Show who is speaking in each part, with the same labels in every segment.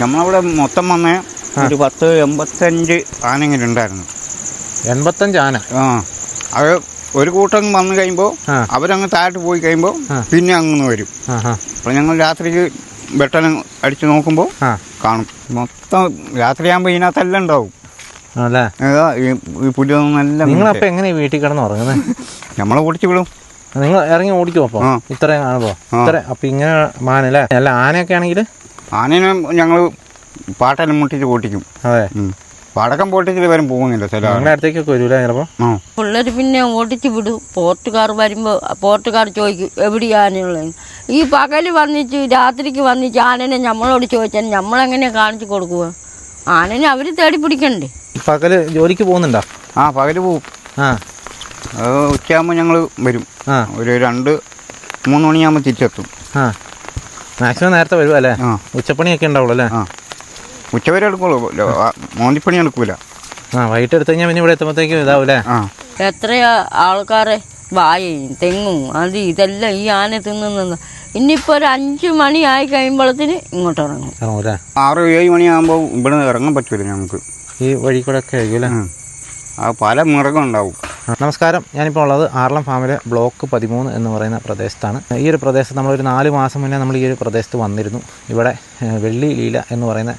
Speaker 1: നമ്മളവിടെ മൊത്തം വന്ന് ഒരു പത്ത് എൺപത്തഞ്ച് ആനെങ്കിലും ഉണ്ടായിരുന്നു.
Speaker 2: എൺപത്തഞ്ച് ആന?
Speaker 1: ആ. അത് ഒരു കൂട്ടം വന്നു കഴിയുമ്പോൾ അവരങ്ങ് താഴോട്ട് പോയി കഴിയുമ്പോൾ പിന്നെ അങ്ങ് വരും. അപ്പോൾ ഞങ്ങൾ രാത്രിക്ക് വെട്ടനം അടിച്ചു നോക്കുമ്പോൾ കാണും. മൊത്തം രാത്രിയാകുമ്പോൾ ഇതിനകത്തെല്ലാം ഉണ്ടാവും.
Speaker 2: നിങ്ങളപ്പോൾ എങ്ങനെയാണ് വീട്ടിൽ കിടന്ന് ഉറങ്ങുന്നത്
Speaker 1: നമ്മളെ ഓടിച്ചു വിടും.
Speaker 2: നിങ്ങൾ ഇറങ്ങി ഓടിക്കുമോ അപ്പോൾ
Speaker 1: ആ.
Speaker 2: ഇത്രയും കാണുമ്പോൾ. ഇത്ര അപ്പൊ ഇങ്ങനെ മാനല്ലേ? അല്ല ആനയൊക്കെ ആണെങ്കിൽ
Speaker 1: ആനേനെ ഞങ്ങൾ പാട്ടെല്ലാം മുട്ടിച്ച് പൊട്ടിക്കും.
Speaker 2: അതെ.
Speaker 1: പടക്കം പൊട്ടിച്ചിട്ട് വരും പോകുന്നില്ല ചില
Speaker 2: അടുത്തേക്കൊക്കെ വരൂലേ
Speaker 1: ചിലപ്പോ?
Speaker 3: പിള്ളേർ പിന്നെ ഓടിച്ച് വിടും. പോർട്ടുകാർ വരുമ്പോൾ പോർട്ടുകാർ ചോദിക്കും എവിടെയാനുള്ളത് ഈ പകൽ വന്നിച്ച് രാത്രിക്ക് വന്നിച്ച് ആനനെ നമ്മളോട് ചോദിച്ചാൽ നമ്മളെങ്ങനെ കാണിച്ചു കൊടുക്കുക ആനനെ അവർ തേടി പിടിക്കണ്ടേ?
Speaker 2: പകൽ ജോലിക്ക് പോകുന്നുണ്ടോ?
Speaker 1: ആ പകൽ പോവും
Speaker 2: ആ.
Speaker 1: അത് ഉച്ചയാകുമ്പോൾ ഞങ്ങൾ വരും.
Speaker 2: ആ.
Speaker 1: ഒരു രണ്ട് മൂന്ന് മണിയാകുമ്പോൾ തിരിച്ചെത്തും.
Speaker 2: ആ. മാക്സിമം നേരത്തെ വരുക അല്ലേ?
Speaker 1: ആ.
Speaker 2: ഉച്ചപ്പണിയൊക്കെ ഉണ്ടാവുള്ളൂ അല്ലേ?
Speaker 1: ആ. ഉച്ചവരെ എടുക്കുള്ളൂ. മോന്തിപ്പണി എടുക്കൂല.
Speaker 2: ആ വൈകിട്ട് എടുത്തു കഴിഞ്ഞാൽ പിന്നെ ഇവിടെ എത്തുമ്പോഴത്തേക്കും ഇതാവൂലേ
Speaker 1: ആ.
Speaker 3: എത്രയാ ആൾക്കാരെ? വായയും തെങ്ങും അത് ഇതെല്ലാം ഈ ആന തിന്നുന്നത്. ഇനിയിപ്പോൾ ഒരു അഞ്ച് മണി ആയി കഴിയുമ്പോഴത്തിന് ഇങ്ങോട്ട് ഇറങ്ങും.
Speaker 2: ഇറങ്ങൂലേ
Speaker 1: ആറ് ഏഴ് മണിയാകുമ്പോൾ ഇവിടെ ഇറങ്ങാൻ പറ്റൂല ഞങ്ങൾക്ക്.
Speaker 2: ഈ വഴി കൂടെ ഒക്കെ ആയിരിക്കും അല്ലേ.
Speaker 1: ആ പല മൃഗം ഉണ്ടാവും.
Speaker 2: നമസ്കാരം. ഞാനിപ്പോൾ ഉള്ളത് ആർളം ഫാമിലെ ബ്ലോക്ക് പതിമൂന്ന് എന്ന് പറയുന്ന പ്രദേശത്താണ്. ഈ ഒരു പ്രദേശത്ത് നമ്മളൊരു നാല് മാസം മുന്നേ നമ്മൾ ഈ ഒരു പ്രദേശത്ത് വന്നിരുന്നു. ഇവിടെ വെള്ളി ലീല എന്ന് പറയുന്ന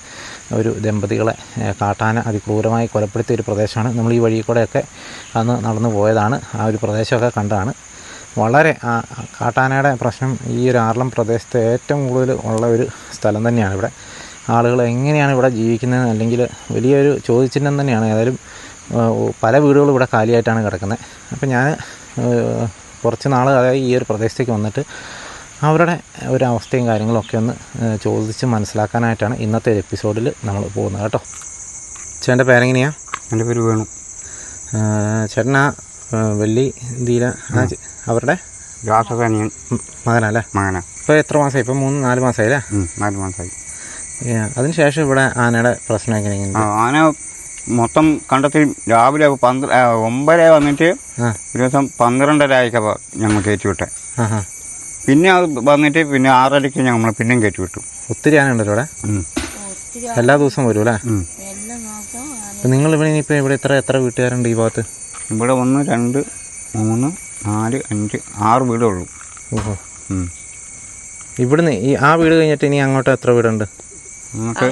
Speaker 2: ഒരു ദമ്പതികളെ കാട്ടാന അതിക്രൂരമായി കൊലപ്പെടുത്തിയ ഒരു പ്രദേശമാണ്. നമ്മൾ ഈ വഴി കൂടെയൊക്കെ അന്ന് നടന്നു പോയതാണ്. ആ ഒരു പ്രദേശമൊക്കെ കണ്ടതാണ് വളരെ കാട്ടാനയുടെ പ്രശ്നം ഈ ഒരു ആർളം പ്രദേശത്ത് ഏറ്റവും കൂടുതൽ ഉള്ള ഒരു സ്ഥലം തന്നെയാണ് ഇവിടെ. ആളുകൾ എങ്ങനെയാണ് ഇവിടെ ജീവിക്കുന്നത് അല്ലെങ്കിൽ വലിയൊരു ചോദ്യചിഹ്നം തന്നെയാണ്. ഏതായാലും പല വീടുകളും ഇവിടെ കാലിയായിട്ടാണ് കിടക്കുന്നത്. അപ്പം ഞാൻ കുറച്ച് നാൾ അതായത് ഈ ഒരു പ്രദേശത്തേക്ക് വന്നിട്ട് അവരുടെ ഒരു അവസ്ഥയും കാര്യങ്ങളൊക്കെ ഒന്ന് ചോദിച്ച് മനസ്സിലാക്കാനായിട്ടാണ് ഇന്നത്തെ ഒരു എപ്പിസോഡിൽ നമ്മൾ പോകുന്നത് കേട്ടോ. ചേട്ടന്റെ പേരെങ്ങനെയാണ്
Speaker 1: എന്റെ പേര് വേണു.
Speaker 2: ചേട്ടൻ ആ വെള്ളി ദീല ആ അവരുടെ?
Speaker 1: രാസധാനിയൻ
Speaker 2: മകനല്ലേ?
Speaker 1: മകന.
Speaker 2: ഇപ്പോൾ എത്ര മാസമായി? ഇപ്പോൾ മൂന്ന് നാല് മാസമായി അല്ലേ
Speaker 1: നാല് മാസമായി.
Speaker 2: അതിന് ശേഷം ഇവിടെ ആനയുടെ പ്രശ്നം എങ്ങനെയാണ്?
Speaker 1: ആന മൊത്തം കണ്ടെത്തി രാവിലെ പന്ത്ര ആ, ഒമ്പതര വന്നിട്ട് ഒരു ദിവസം പന്ത്രണ്ടര ആയിക്കപ്പോൾ ഞങ്ങൾ കയറ്റി വിട്ടെ. പിന്നെ അത് വന്നിട്ട് പിന്നെ ആറരയ്ക്ക് ഞങ്ങൾ പിന്നെയും കയറ്റി വിട്ടു.
Speaker 2: ഒത്തിരി ആനയുണ്ടല്ലോ ഇവിടെ
Speaker 1: ഉം.
Speaker 2: എല്ലാ ദിവസവും വരും അല്ലേ? നിങ്ങൾ ഇവിടെ ഇനിയിപ്പോൾ ഇവിടെ എത്ര എത്ര വീട്ടുകാരുണ്ട് ഈ ഭാഗത്ത്?
Speaker 1: ഇവിടെ ഒന്ന് രണ്ട് മൂന്ന് നാല് അഞ്ച് ആറ് വീടേ ഉള്ളൂ
Speaker 2: ഓഹോ. ഇവിടുന്ന് ഈ ആ വീട് കഴിഞ്ഞിട്ട് ഇനി അങ്ങോട്ട് എത്ര വീടുണ്ട്?
Speaker 1: നമുക്ക്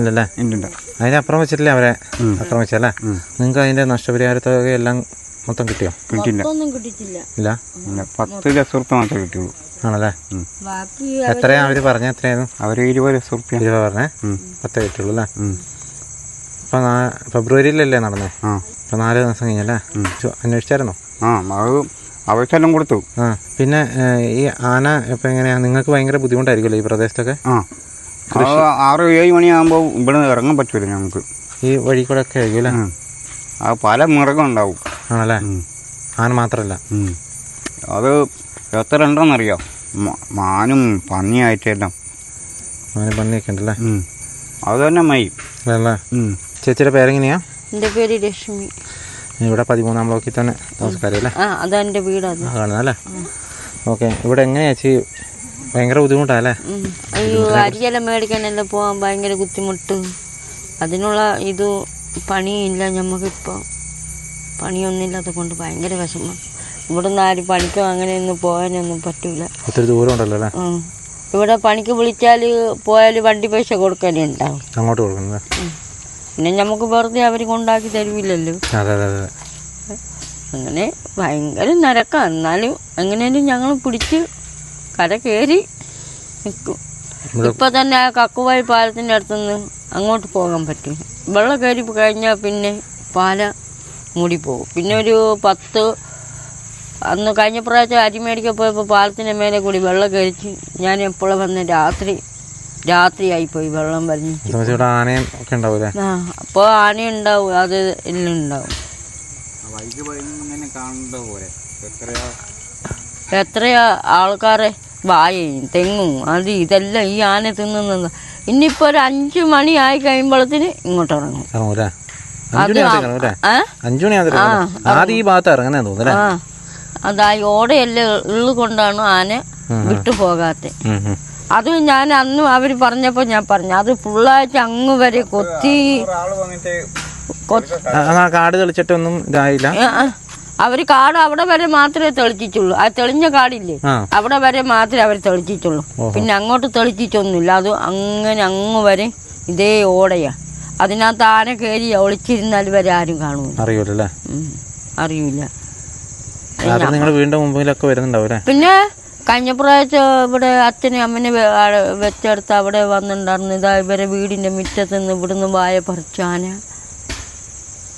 Speaker 2: ഇല്ലല്ലേ? അതിനപ്പുറം വെച്ചിട്ടില്ലേ അവരെ?
Speaker 1: അപ്പുറം
Speaker 2: ആക്രമിച്ചല്ലേ
Speaker 1: നിങ്ങക്ക്
Speaker 2: നിങ്ങൾക്ക് അതിന്റെ നഷ്ടപരിഹാരത്തുക എല്ലാം മൊത്തം കിട്ടിയോ?
Speaker 3: കിട്ടിയിട്ടില്ല.
Speaker 2: ഇല്ല?
Speaker 1: പത്ത് ലക്ഷം റുപ്യ മാത്രമേ കിട്ടിയുള്ളൂ.
Speaker 2: ആണല്ലേ?
Speaker 3: ബാക്കി
Speaker 2: എത്രയാ അവർ പറഞ്ഞ? എത്രയായിരുന്നു?
Speaker 1: അവർ ഇരുപത് ലക്ഷം റുപ്യ
Speaker 2: ഇരുപത് പറഞ്ഞേ? പത്ത് കിട്ടുള്ളൂ അല്ലേ? ഇപ്പൊ ഫെബ്രുവരിയിലല്ലേ നടന്നേ?
Speaker 1: ആ.
Speaker 2: ഇപ്പം നാല് ദിവസം കഴിഞ്ഞല്ലേ? അന്വേഷിച്ചായിരുന്നോ?
Speaker 1: ആ അത് അവർക്കെല്ലാം കൊടുത്തു.
Speaker 2: ആ പിന്നെ ഈ ആന ഇപ്പം എങ്ങനെയാ? നിങ്ങൾക്ക് ഭയങ്കര ബുദ്ധിമുട്ടായിരിക്കുമല്ലോ ഈ പ്രദേശത്തൊക്കെ?
Speaker 1: ആ. ആറ് ഏഴ് മണിയാകുമ്പോൾ ഇവിടെ ഇറങ്ങാൻ പറ്റൂല ഞങ്ങൾക്ക്.
Speaker 2: ഈ വഴി കൂടെ ഒക്കെ ആയിരിക്കും അല്ലേ?
Speaker 1: ആ പല മൃഗം ഉണ്ടാവും.
Speaker 2: ആണല്ലേ? ആന മാത്രമല്ല.
Speaker 1: അത് എത്ര ഉണ്ടെന്നറിയാം മാനും പന്നിയായിട്ടെല്ലാം.
Speaker 2: മാനും പന്നിയൊക്കെ ഉണ്ടല്ലേ.
Speaker 1: അത് തന്നെ മൈ.
Speaker 2: അല്ലേ? ചേച്ചിയുടെ പേരെങ്ങനെയാ?
Speaker 3: എന്റെ പേര് ലക്ഷ്മി
Speaker 2: ഇവിടെ പതിമൂന്നാം ബ്ലോക്കിൽ തന്നെ നമസ്കാരം അല്ലേ
Speaker 3: അതെന്റെ വീടത്
Speaker 2: ആ കാണുന്നല്ലേ ഓക്കെ ഇവിടെ എങ്ങനെയാ ചേച്ചി? ഭയങ്കര ബുദ്ധിമുട്ടല്ലേ.
Speaker 3: അയ്യോ അരിയെല്ലാം മേടിക്കാനെല്ലാം പോകാൻ ഭയങ്കര ബുദ്ധിമുട്ട്. അതിനുള്ള ഇത് പണിയില്ല ഞമ്മക്കിപ്പോ. പണിയൊന്നുമില്ലാത്ത കൊണ്ട് ഭയങ്കര വിഷമം. ഇവിടുന്ന് ആരും പണിക്കോ അങ്ങനെയൊന്നും പോകാനൊന്നും പറ്റൂല.
Speaker 2: ഒത്തിരി ദൂരം ഉണ്ടല്ലോ അല്ലേ
Speaker 3: ഇവിടെ പണിക്ക് വിളിച്ചാൽ പോയാൽ വണ്ടി പൈസ കൊടുക്കാനുണ്ടാവും
Speaker 2: അങ്ങോട്ട് കൊടുക്കുന്നത്.
Speaker 3: പിന്നെ നമുക്ക് വെറുതെ അവർ കൊണ്ടാക്കി തരുവില്ലല്ലോ
Speaker 2: അതെ അതെ അതെ.
Speaker 3: അങ്ങനെ ഭയങ്കര നിരക്കാം. എന്നാലും എങ്ങനെയാലും ഞങ്ങൾ പിടിച്ച് കര കയറി നിൽക്കും ഇപ്പൊ തന്നെ ആ കക്കുവായി പാലത്തിന്റെ അടുത്തുനിന്ന് അങ്ങോട്ട് പോകാൻ പറ്റും. വെള്ളം കയറി കഴിഞ്ഞാൽ പിന്നെ പാല മൂടി പോകും. പിന്നെ ഒരു പത്ത് അന്ന് കഴിഞ്ഞ പ്രാവശ്യം അരി മേടിക്കാൻ പോയപ്പോൾ പാലത്തിന്റെ മേലെ കൂടി വെള്ളം കയറിച്ച് ഞാൻ എപ്പോഴും വന്ന് രാത്രി രാത്രിയായി പോയി വെള്ളം വലിഞ്ഞു
Speaker 2: ആനയും ഒക്കെ ഉണ്ടാവൂലേ
Speaker 3: ആ അപ്പോൾ ആന ഉണ്ടാവും അത് എല്ലാം ഉണ്ടാവും.
Speaker 1: എത്രയാ?
Speaker 3: എത്രയാ ആൾക്കാരെ? വായയും തെങ്ങും അത് ഇതെല്ലാം ഈ ആന തിന്നുന്നത്. ഇനിയിപ്പോ ഒരു അഞ്ചു മണി ആയി കഴിയുമ്പോഴത്തിന് ഇങ്ങോട്ട് ഇറങ്ങും. അതായി ഓടയെല്ലാം ഉള്ളു കൊണ്ടാണ് ആന വിട്ടു പോകാത്ത.
Speaker 2: ഉം, ഉം.
Speaker 3: അത് ഞാൻ അന്ന് അവർ പറഞ്ഞപ്പോൾ ഞാൻ പറഞ്ഞു അത് ഫുള്ളായിട്ട് അങ്ങ് വരെ കൊത്തി.
Speaker 2: കാട് തെളിച്ചിട്ടൊന്നും ഇതായില്ല.
Speaker 3: അവർ കാട് അവിടെ വരെ മാത്രമേ തെളിച്ചിട്ടുള്ളൂ ആ തെളിഞ്ഞ കാടില്ലേ? അവിടെ വരെ മാത്രമേ അവർ തെളിച്ചിട്ടുള്ളൂ പിന്നെ അങ്ങോട്ട് തെളിച്ചിട്ടൊന്നുമില്ല അത് അങ്ങനെ അങ്ങ് വരെ ഇതേ ഓടയാ. അതിനകത്ത് ആന കയറി ഒളിച്ചിരുന്നാൽ വരെ ആരും കാണൂ
Speaker 2: അറിയൂലോ. അല്ലേ
Speaker 3: ഉം. അറിയില്ല
Speaker 2: നിങ്ങൾ വീണ്ടും മുമ്പിലൊക്കെ വരുന്നുണ്ടാവും അല്ലേ
Speaker 3: പിന്നെ കഴിഞ്ഞ പ്രാവശ്യം ഇവിടെ അച്ഛനെ അമ്മനെ വെച്ചെടുത്ത് അവിടെ വന്നിട്ടുണ്ടായിരുന്നു. ഇതാ ഇവരെ വീടിന്റെ മുറ്റത്ത് നിന്ന് ഇവിടുന്ന് വായ പറിച്ചാന.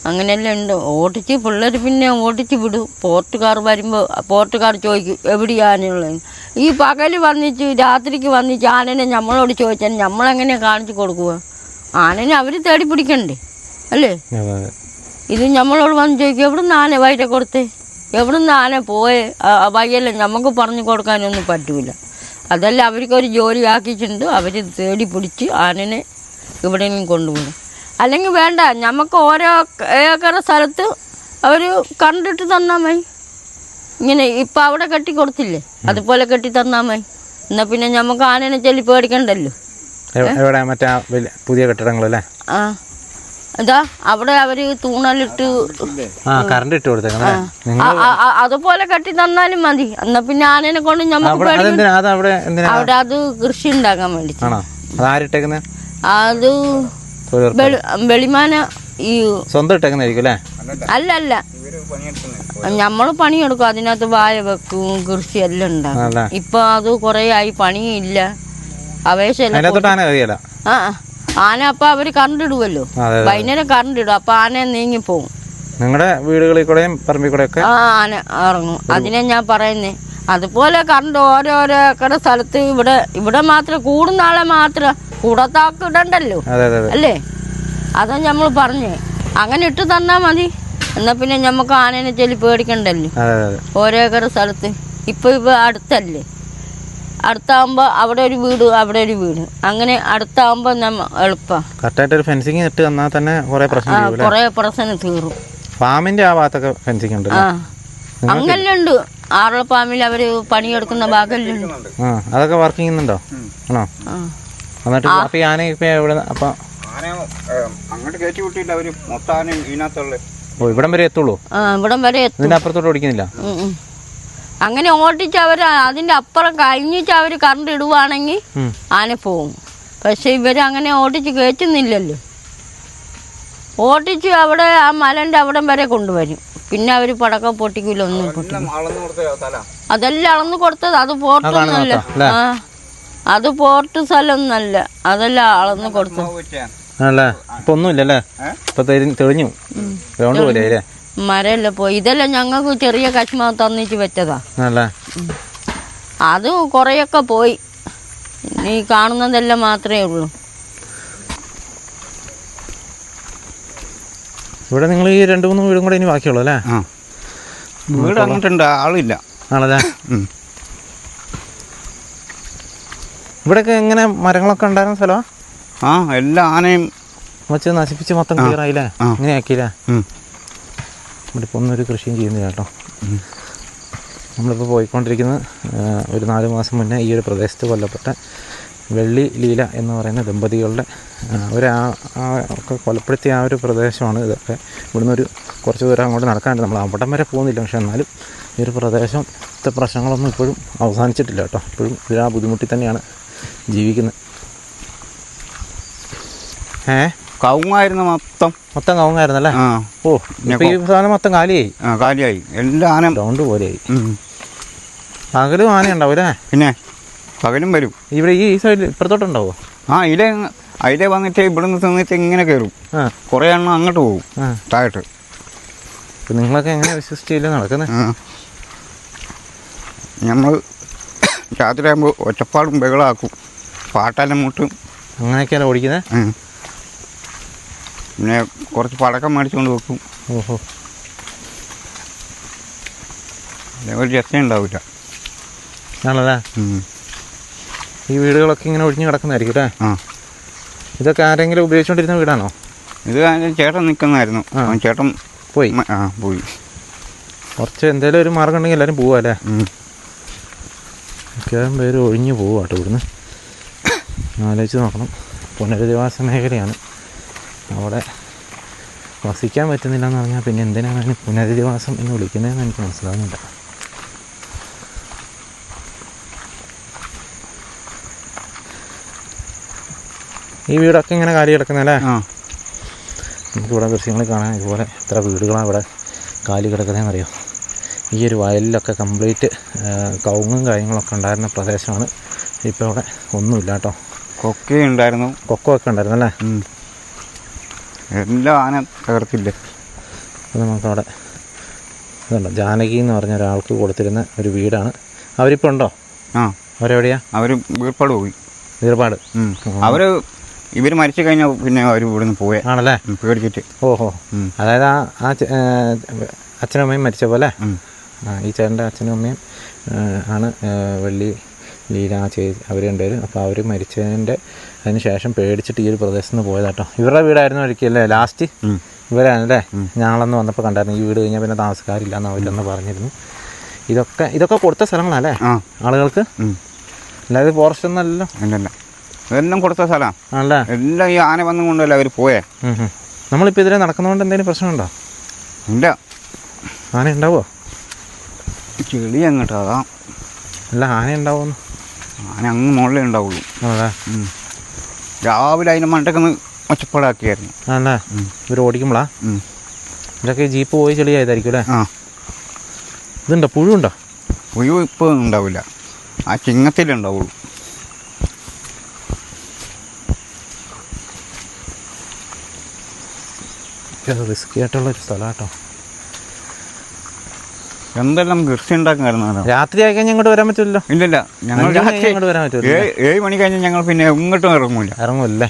Speaker 3: അങ്ങനെയെല്ലാം ഉണ്ട്. ഓട്ടിച്ച് പിള്ളേർ പിന്നെ ഓട്ടിച്ച് വിടും. പോർട്ടുകാർ വരുമ്പോൾ പോർട്ടുകാർ ചോദിക്കും എവിടെയാനുള്ളത്? ഈ പകൽ വന്നിച്ച് രാത്രിക്ക് വന്നിച്ച് ആനനെ നമ്മളോട് ചോദിച്ചാൽ നമ്മളെങ്ങനെ കാണിച്ചു കൊടുക്കുക? ആനനെ അവർ തേടി പിടിക്കണ്ടേ? അല്ലേ? ഇത് നമ്മളോട് വന്ന് ചോദിക്കും എവിടെ നിന്ന് ആന വയറ്റ കൊടുത്തേ? എവിടുന്ന് ആന പോയെ വയ്യല്ല നമുക്ക് പറഞ്ഞു കൊടുക്കാനൊന്നും പറ്റൂല. അതല്ല അവർക്കൊരു ജോലി ആക്കിയിട്ടുണ്ട്. അവർ തേടി പിടിച്ച് ആനനെ എവിടെയെങ്കിലും കൊണ്ടുപോകും. അല്ലെങ്കിൽ വേണ്ട നമുക്ക് ഓരോ ഏക്കറ സ്ഥലത്ത് അവർ കണ്ടിട്ട് തന്നാൽ മതി. ഇങ്ങനെ ഇപ്പം അവിടെ കെട്ടി കൊടുത്തില്ലേ അതുപോലെ കെട്ടി തന്നാൽ മതി. എന്നാൽ പിന്നെ നമുക്ക് ആനനെ ചെല്ലി പേടിക്കണ്ടല്ലോ?
Speaker 2: പുതിയ കെട്ടിടങ്ങളല്ലേ?
Speaker 3: ആ. അതാ അവിടെ അവർ തൂണലിട്ട്
Speaker 2: ആ കറണ്ട് ഇട്ട്
Speaker 3: അതുപോലെ കെട്ടി തന്നാലും മതി. എന്നാ പിന്നെ ആനേനെ കൊണ്ട്
Speaker 2: അവിടെ അത്
Speaker 3: കൃഷി ഉണ്ടാക്കാൻ വേണ്ടി
Speaker 2: അത്
Speaker 3: വെളിമാന ഈ
Speaker 2: സ്വന്തം ഇട്ടേക്കുന്നതായിരിക്കും അല്ലേ?
Speaker 3: അല്ല അല്ല. നമ്മൾ പണിയെടുക്കും. അതിനകത്ത് വായ വെക്കും കൃഷി എല്ലാം
Speaker 2: ഉണ്ടാകും
Speaker 3: ഇപ്പൊ അത് കൊറേ ആയി പണിയില്ല ആ ആ. ആന അപ്പൊ അവർ കറണ്ട്
Speaker 2: ഇടുവല്ലോ.
Speaker 3: വൈകുന്നേരം കറണ്ട് ഇടും. അപ്പൊ ആന നീങ്ങി പോകും
Speaker 2: നിങ്ങളുടെ വീടുകളിൽ കൂടെയും പറമ്പിൽ കൂടെ ഒക്കെ?
Speaker 3: ആന ഇറങ്ങും. അതിനെ ഞാൻ പറയുന്നേ. അതുപോലെ കറണ്ട് ഓരോരോ കട സ്ഥലത്ത് ഇവിടെ ഇവിടെ മാത്രം കൂടുന്ന ആളെ മാത്രം കൂടത്താക്ക് ഇടണ്ടല്ലോ. അല്ലേ? അതാ നമ്മൾ പറഞ്ഞേ. അങ്ങനെ ഇട്ട് തന്നാ മതി. എന്നാ പിന്നെ നമുക്ക് ആനേനെ ചൊല്ലി പേടിക്കണ്ടല്ലോ. ഓരോ കട സ്ഥലത്ത്. ഇപ്പൊ ഇപ്പൊ അടുത്തല്ലേ. അടുത്താകുമ്പോ അവിടെ ഒരു വീട് അവിടെ ഒരു വീട്. അങ്ങനെ അടുത്താകുമ്പോ നമ്മ എളുപ്പിംഗ്
Speaker 2: കറക്റ്റായിട്ട് ഒരു ഫെൻസിങ് ഇട്ട് തന്നാൽ തന്നെ കുറേ പ്രശ്നം
Speaker 3: കുറേ പ്രശ്നം തീറും
Speaker 2: ഫാമിന്റെ ആ ഭാഗത്തൊക്കെ ഫെൻസിങ് ഉണ്ട്
Speaker 3: അങ്ങനെയുണ്ട്. ആറുള്ള ഫാമിൽ അവർ പണിയെടുക്കുന്ന ഭാഗമല്ലുണ്ട്
Speaker 2: ആ അതൊക്കെ വർക്ക് ചെയ്യുന്നുണ്ടോ? ആണോ? എന്നിട്ട് അപ്പൊ ആന ഇപ്പൊ എവിടെ അപ്പൊ
Speaker 1: അങ്ങോട്ട് കയറ്റി വിട്ടില്ല അവർ മൊത്തം ആനയും ഇതിനകത്തുള്ള.
Speaker 2: ഓ ഇവിടം വരെ എത്തുള്ളൂ?
Speaker 3: ആ ഇവിടം വരെ
Speaker 2: അപ്പുറത്തോട്ട് ഓടിക്കുന്നില്ല.
Speaker 3: അങ്ങനെ ഓടിച്ച് അവർ അതിന്റെ അപ്പുറം കഴിഞ്ഞിട്ട് അവർ കറണ്ട് ഇടുവാണെങ്കിൽ ആനെ പോവും പക്ഷെ ഇവർ അങ്ങനെ ഓടിച്ച് കയറ്റുന്നില്ലല്ലോ ഓടിച്ച് അവിടെ ആ മലന്റെ അവിടം വരെ കൊണ്ടുവരും. പിന്നെ അവർ പടക്കം പൊട്ടിക്കില്ല ഒന്നും പൊട്ടിക്കില്ല അതെല്ലാം അളന്നു കൊടുത്തത്. അത് പോർട്ടൊന്നല്ല ആ. അത് പോർട്ട് സ്ഥലമൊന്നല്ല അതെല്ലാം അളന്നു കൊടുത്തത്.
Speaker 2: അല്ലേ ഇപ്പൊ ഒന്നുമില്ലല്ലേ? ഇപ്പൊ തെളിഞ്ഞു. ഗ്രൗണ്ട് പോലെ അല്ലേ
Speaker 3: മരമല്ല പോയി ഇതെല്ലാം ഞങ്ങൾക്ക് ചെറിയ കശ്മാവ് തന്നിച്ച് വെച്ചതാ. അത് കുറെയൊക്കെ പോയി. ഇനി കാണുന്നതെല്ലാം മാത്രമേ ഉള്ളൂ.
Speaker 2: ഇവിടെ നിങ്ങൾ ഈ രണ്ട് മൂന്ന് വീടും കൂടെ ഇനി ബാക്കിയുള്ളൂ അല്ലേ?
Speaker 1: ആ. വീട് അങ്ങോട്ടുണ്ട് ആളില്ല.
Speaker 2: ആണല്ലേ?
Speaker 1: ഇവിടെ
Speaker 2: ഇവിടെയൊക്കെ എങ്ങനെ മരങ്ങളൊക്കെ ഉണ്ടായിരുന്ന സ്ഥലമാ?
Speaker 1: ആ എല്ലാ ആനയും
Speaker 2: വെച്ച് നശിപ്പിച്ച് മൊത്തം ക്ലിയർ ആയില്ലേ. ഇങ്ങനെ ആക്കിയില്ലേ? ഇപ്പോൾ ഒന്നും ഒരു കൃഷിയും ചെയ്യുന്നില്ല കേട്ടോ. നമ്മളിപ്പോൾ പോയിക്കൊണ്ടിരിക്കുന്നത് ഒരു നാല് മാസം മുന്നേ ഈ ഒരു പ്രദേശത്ത് കൊല്ലപ്പെട്ട വെള്ളി ലീല എന്ന് പറയുന്ന ദമ്പതികളുടെ ഒരു ഒക്കെ കൊലപ്പെടുത്തിയ ആ ഒരു പ്രദേശമാണ് ഇതൊക്കെ. ഇവിടുന്ന് ഒരു കുറച്ച് ദൂരം അങ്ങോട്ട് നടക്കാണ്ട് നമ്മൾ അവിടം വരെ പോകുന്നില്ല. പക്ഷേ എന്നാലും ഈ ഒരു പ്രദേശത്തെ പ്രശ്നങ്ങളൊന്നും ഇപ്പോഴും അവസാനിച്ചിട്ടില്ല കേട്ടോ. ഇപ്പോഴും ഇതിലാ ആ ബുദ്ധിമുട്ടി തന്നെയാണ് ജീവിക്കുന്നത്. ഏ?
Speaker 1: കവുങ്ങായിരുന്നു മൊത്തം.
Speaker 2: മൊത്തം കവുങ്ങായിരുന്നല്ലേ?
Speaker 1: ആ.
Speaker 2: ഓ ഈ സാധനം മൊത്തം കാലിയായി?
Speaker 1: ആ കാലിയായി. എല്ലാ ആന
Speaker 2: ഗ്രൗണ്ട് പോലെയായി. പകലും ആന ഉണ്ടാവും അല്ലേ?
Speaker 1: പിന്നെ പകലും വരും.
Speaker 2: ഇവിടെ ഈ സൈഡിൽ ഇപ്പുറത്തോട്ടുണ്ടാവോ?
Speaker 1: ആ ഇതിലെ അതിലെ വന്നിട്ട് ഇവിടുന്ന് തിന്നിട്ട് ഇങ്ങനെ കയറും. കുറേ എണ്ണം അങ്ങോട്ട് പോകും താഴോട്ട്.
Speaker 2: നിങ്ങളൊക്കെ എങ്ങനെ വിശ്വസിച്ചില്ല നടക്കുന്നത്
Speaker 1: നമ്മൾ രാത്രിയാകുമ്പോൾ ഒറ്റപ്പാടും ബഹളാക്കും. പാട്ടെല്ലാം മുട്ടും
Speaker 2: അങ്ങനെയൊക്കെയാണ് ഓടിക്കുന്നത്.
Speaker 1: പിന്നെ കുറച്ച് പടക്കം മേടിച്ചുകൊണ്ട് വെക്കും.
Speaker 2: ഓഹോ.
Speaker 1: ഒരു രസം ഉണ്ടാവില്ല
Speaker 2: ആണല്ലേ? ഈ വീടുകളൊക്കെ ഇങ്ങനെ ഒഴിഞ്ഞു കിടക്കുന്നതായിരിക്കും അല്ലേ?
Speaker 1: ആ.
Speaker 2: ഇതൊക്കെ ആരെങ്കിലും ഉപയോഗിച്ചുകൊണ്ടിരുന്ന വീടാണോ?
Speaker 1: ഇത് ചേട്ടൻ നിൽക്കുന്നതായിരുന്നു
Speaker 2: ആ.
Speaker 1: ചേട്ടൻ
Speaker 2: പോയി?
Speaker 1: ആ പോയി.
Speaker 2: കുറച്ച് എന്തെങ്കിലും ഒരു മാർഗം ഉണ്ടെങ്കിൽ എല്ലാവരും പോവാ അല്ലേ. മിക്കവാറും പേര് ഒഴിഞ്ഞു പോവാട്ടോ ഇവിടുന്ന്. ആലോചിച്ച് നോക്കണം. പുനരധിവാസ മേഖലയാണ്. അവിടെ വസിക്കാൻ പറ്റുന്നില്ല എന്ന് പറഞ്ഞാൽ പിന്നെ എന്തിനാണ് അതിന് പുനരധിവാസം എന്ന് വിളിക്കുന്നതെന്ന് എനിക്ക് മനസ്സിലാകുന്നില്ല ഈ വീടൊക്കെ ഇങ്ങനെ കാലി കിടക്കുന്നല്ലേ
Speaker 1: നമുക്ക്
Speaker 2: നമുക്കിവിടെ ദൃശ്യങ്ങൾ കാണാൻ ഇതുപോലെ എത്ര വീടുകളാണ് ഇവിടെ കാലി കിടക്കുന്നതെന്ന് അറിയാം ഈ ഒരു വയലിലൊക്കെ കംപ്ലീറ്റ് കൗങ്ങും കാര്യങ്ങളൊക്കെ ഉണ്ടായിരുന്ന പ്രദേശമാണ്. ഇപ്പോൾ ഇവിടെ ഒന്നുമില്ല കേട്ടോ
Speaker 1: കൊക്കെ ഉണ്ടായിരുന്നു
Speaker 2: കൊക്കോ ഒക്കെ ഉണ്ടായിരുന്നു അല്ലേ.
Speaker 1: എല്ലാം ആന തകർത്തില്ലേ?
Speaker 2: അപ്പോൾ നമുക്കവിടെ അതുണ്ട് ജാനകി എന്ന് പറഞ്ഞ ഒരാൾക്ക് കൊടുത്തിരുന്ന ഒരു വീടാണ്. അവരിപ്പോൾ ഉണ്ടോ?
Speaker 1: ആ.
Speaker 2: അവരെവിടെയാ?
Speaker 1: അവർ വീർപ്പാട് പോയി. വീർപ്പാട്. അവർ ഇവർ മരിച്ചു കഴിഞ്ഞാൽ പിന്നെ അവർ ഇവിടുന്ന് പോയേ.
Speaker 2: ആണല്ലേ?
Speaker 1: പേടിച്ചിട്ട്.
Speaker 2: ഓഹോ. അതായത് ആ ആ അച്ഛനും അമ്മയും മരിച്ച പോലെ? ആ ഈ ചേട്ടന്റെ അച്ഛനും അമ്മയും ആണ് വെള്ളി ലീല ചേ അവർ രണ്ടുപേരും. അപ്പോൾ അവർ മരിച്ചതിന്റെ അതിന് ശേഷം പേടിച്ചിട്ട് ഈ ഒരു പ്രദേശത്ത് നിന്ന് പോയതാട്ടോ. ഇവരുടെ വീടായിരുന്നു ഒരിക്കലല്ലേ ലാസ്റ്റ്. ഇവരാണല്ലേ ഞങ്ങളന്ന് വന്നപ്പോൾ കണ്ടായിരുന്നു ഈ വീട് കഴിഞ്ഞാൽ പിന്നെ താമസക്കാരില്ല എന്ന് അവരെന്ന് പറഞ്ഞിരുന്നു. ഇതൊക്കെ ഇതൊക്കെ കൊടുത്ത സ്ഥലങ്ങളല്ലേ ആളുകൾക്ക്. അല്ലാതെ ഫോറസ്റ്റ് ഒന്നല്ലല്ലോ
Speaker 1: ഇതെല്ലാം കൊടുത്ത സ്ഥലമാണ്
Speaker 2: അല്ലേ
Speaker 1: എല്ലാം ഈ ആന വന്നും കൊണ്ടല്ലേ അവർ പോയേ.
Speaker 2: നമ്മളിപ്പോൾ ഇതിലെ നടക്കുന്നതുകൊണ്ട് എന്തെങ്കിലും പ്രശ്നമുണ്ടോ?
Speaker 1: ഇല്ല.
Speaker 2: ആന ഉണ്ടാവോ?
Speaker 1: ചെളി അങ്ങോട്ട് അതാ.
Speaker 2: അല്ല ആന ഉണ്ടാവുമെന്ന്
Speaker 1: ആന അങ്ങ് മുകളിലേ ഉണ്ടാവുള്ളൂ. ഉം. രാവിലെ അതിന്റെ മണ്ടക്കൊന്ന് ഒച്ചപ്പാടാക്കിയായിരുന്നു.
Speaker 2: ആണല്ലേ. ഇവർ ഓടിക്കുമ്പോളാ? ഇതൊക്കെ ജീപ്പ് പോയി ചെളിയായതായിരിക്കും അല്ലേ?
Speaker 1: ആ.
Speaker 2: ഇതുണ്ടോ? പുഴുണ്ടോ
Speaker 1: പുഴു ഇപ്പോൾ ഉണ്ടാവില്ല. ആ ചിങ്ങത്തിലുണ്ടാവുള്ളൂ
Speaker 2: റിസ്കി ആയിട്ടുള്ള ഒരു സ്ഥലം കേട്ടോ
Speaker 1: എന്തെല്ലാം കൃഷി ഉണ്ടാക്കാൻ കാരണം
Speaker 2: രാത്രി ആയി കഴിഞ്ഞാൽ ഇങ്ങോട്ട് വരാൻ പറ്റില്ലല്ലോ
Speaker 1: ഇല്ലില്ല ഞങ്ങൾ രാത്രി
Speaker 2: ഇങ്ങോട്ട് വരാൻ പറ്റില്ല
Speaker 1: ഏഴ് മണി കഴിഞ്ഞാൽ ഞങ്ങൾ പിന്നെ ഇങ്ങോട്ടും ഇറങ്ങൂല.
Speaker 2: ഇറങ്ങുമല്ലേ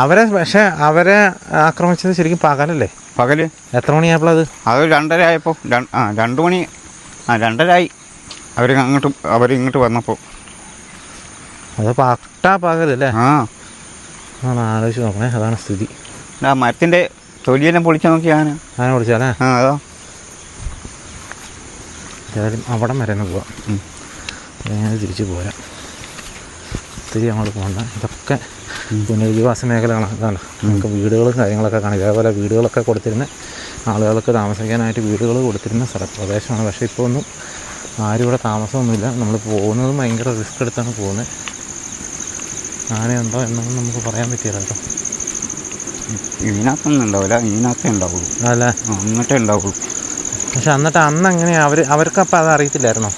Speaker 2: അവരെ പക്ഷെ അവരെ ആക്രമിച്ചത് ശരിക്കും പകലല്ലേ?
Speaker 1: പകൽ?
Speaker 2: എത്ര മണിയായപ്പോൾ
Speaker 1: അത്? അത് രണ്ടര ആയപ്പോൾ ആ രണ്ട് മണി ആ രണ്ടര ആയി അവർ അങ്ങോട്ട് അവർ ഇങ്ങോട്ട് വന്നപ്പോൾ
Speaker 2: അത് പട്ടാ പകലല്ലേ?
Speaker 1: ആ.
Speaker 2: ആണ് ആലോചിച്ച് നോക്കണേ അതാണ് സ്ഥിതി.
Speaker 1: ആ മരത്തിന്റെ തൊലിയെല്ലാം പൊളിച്ച് നോക്കിയാണ്.
Speaker 2: ആന പൊളിച്ചാലേ
Speaker 1: ആ അതാ.
Speaker 2: ഏതായാലും അവിടം വരെ ഒന്ന് പോവാം.
Speaker 1: അങ്ങനെ
Speaker 2: ഞാൻ തിരിച്ച് പോരാം. ഒത്തിരി അങ്ങോട്ട് പോകണ്ട ഇതൊക്കെ പുനരധിവാസ മേഖലകളാണ്. ഇതാണ്. നമുക്ക് വീടുകളും കാര്യങ്ങളൊക്കെ കാണാം. ഇതേപോലെ വീടുകളൊക്കെ കൊടുത്തിരുന്ന ആളുകൾക്ക് താമസിക്കാനായിട്ട് വീടുകൾ കൊടുത്തിരുന്ന സ്ഥലം പ്രദേശമാണ്. പക്ഷേ ഇപ്പോൾ ഒന്നും ആരും ഇവിടെ താമസമൊന്നുമില്ല. നമ്മൾ പോകുന്നതും ഭയങ്കര റിസ്ക് എടുത്താണ് പോകുന്നത്. ആനയുണ്ടോ എന്നൊന്നും നമുക്ക് പറയാൻ പറ്റില്ല കേട്ടോ.
Speaker 1: ഇതിനകത്തൊന്നും ഉണ്ടാവില്ല. ഇതിനകത്തേ ഉണ്ടാവുള്ളൂ.
Speaker 2: അല്ല
Speaker 1: അങ്ങോട്ടേ ഉണ്ടാവുള്ളൂ.
Speaker 2: പക്ഷെ എന്നിട്ട് അന്ന് എങ്ങനെയാ? അവർ അപ്പൊ അത് അറിയത്തില്ലായിരുന്നോ?